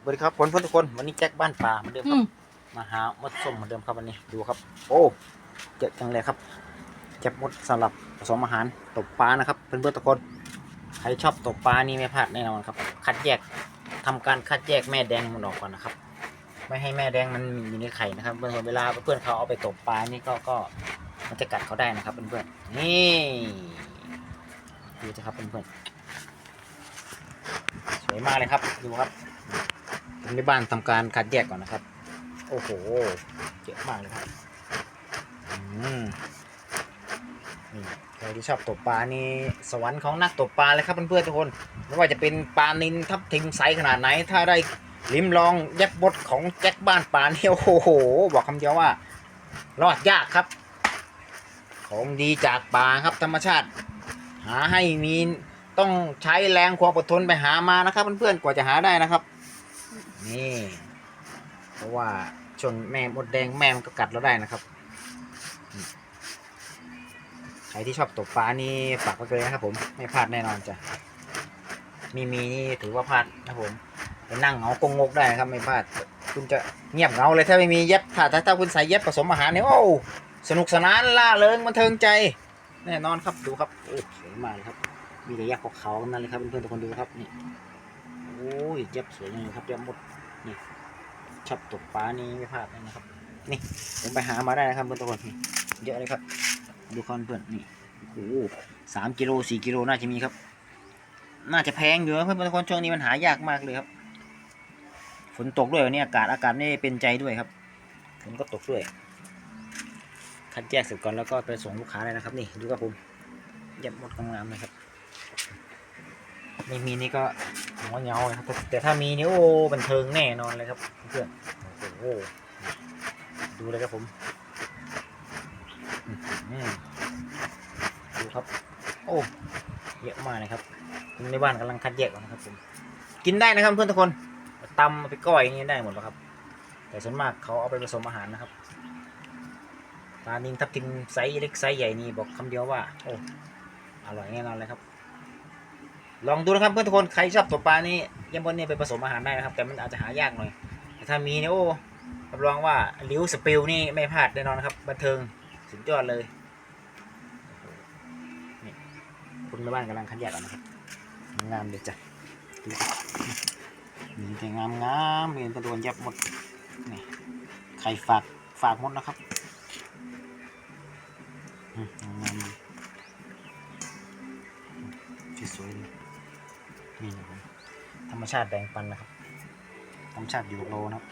สวัสดีครับเพื่อนๆทุกคนวันนี้แจ็คบ้านป่าเหมือนเดิมคอืรับมมาหามดส้มเหมือนเดิมครับวันนี้ดูครับ โอ้เยอะจังเลยครับแจ็คมดสำหรับผสมอาหารตกปลานะครับเพื่อนๆทุกคนใครชอบตกปลานี่ไม่พลาดแน่นอนครับ คัดแยกทำการคัดแยกแม่แดงมันออกก่อนนะครับ ไม่ให้แม่แดงมันอยู่ในไข่นะครับเพื่อนๆเวลาเพื่อนๆเขาเอาไปตกปลานี่ก็ก็มันจะกัดเขาได้นะครับเพื่อนๆนี่ดูสิครับเพื่อนๆสวยมากเลยครับดูครับ ผมในบ้านทำการคัดแยกก่อนนะครับ โอ้โหเยอะมากเลยครับอืมนี่ใครที่ชอบตกปลานี่สวรรค์ของนักตกปลาเลยครับเพื่อนๆทุกคน ไม่ว่าจะเป็นปลานินทับทิมไซส์ขนาดไหน ถ้าได้ลิ้มลองแยบบดของแจ็คบ้านปลานี่โอ้โห บอกคำเดียวว่า รอดยากครับ ของดีจากป่าครับธรรมชาติ หาให้มีต้องใช้แรงความอดทนไปหามานะครับเพื่อนๆกว่าจะหาได้นะครับ นี่เพราะว่าชนแม่มดแดงแม่มันก็กัดเราได้นะครับ ใครที่ชอบตกปลานี่ฝากไว้เลยนะครับผมไม่พลาดแน่นอนจ้ะมีมีนี่ถือว่าพลาดนะผมไปนั่งเหงากงงกได้นะครับไม่พลาด คุณจะเงียบเงาเลยถ้าไม่มีเย็บถ้าถ้าคุณใส่เย็บผสมอาหารเนี่ยโอ้สนุกสนานล่าเริงบันเทิงใจ แน่นอนครับดูครับโอ้สวยมากเลยครับ มีแต่แยกขาวๆทั้งนั้นเลยครับเพื่อนๆทุกคนดูครับนี่ โอ้ยเย็บสวยจังเลยครับเย็บหมดนี่ชอบตกปลานี่ไม่พลาดเลยนะครับ นี่ผมไปหามาได้นะครับเพื่อนทุกคนนี่เยอะเลยครับ ดูคอนเพื่อนนี่โอ้โหสามกิโลสี่กิโลน่าจะมีครับ น่าจะแพงอยู่นะเพื่อนทุกคนช่วงนี้มันหายากมากเลยครับ ฝนตกด้วยวันนี้อากาศอากาศไม่เป็นใจด้วยครับฝนก็ตกด้วยคัดแยกเสร็จก่อนแล้วก็ไปส่งลูกค้าเลยนะครับ นี่ดูครับผมเย็บหมดงามๆเลยครับ ไม่มีนี่ก็หัวเงาเลยครับ แต่ถ้ามีนี่โอ้บันเทิงแน่นอนเลยครับเพื่อนโอ้โหดูเลยครับผมดูครับ โอ้เยอะมากเลยครับคนในบ้านกำลังคัดแยกนนะครับผมกินได้นะครับเพื่อนทุกคนตำเอาไปก้อยอย่างนี้ได้หมดแล้วครับ แต่ส่วนมากเขาเอาไปผสมอาหารนะครับปลานินทับทิมไซส์เล็กไซส์ใหญ่นี่บอกคำเดียวว่า โอ้อร่อยแน่นอนเลยครับ ลองดูนะครับเพื่อนทุกคนใครชอบตกปลานี่ยังบนนี่ไปผสมอาหารได้นะครับ แต่มันอาจจะหายากหน่อยแต่ถ้ามีเนี่ยโอ้รับรองว่าลิวสปิลนี่ไม่พลาดแน่นอนนะครับบันเทิงสุดยอดเลยนี่คุณแม่บ้านกำลังคัดแยกก่อนนะครับงามเดี๋ยวจ้ะดูนี่แต่งามงามเรียนกระโดนยับหมดนี่ใครฝากฝากหมดนะครับงามดีสวยเลย นี่นะครับธรรมชาติแบ่งปันนะครับธรรมชาติอยู่โลนะครับ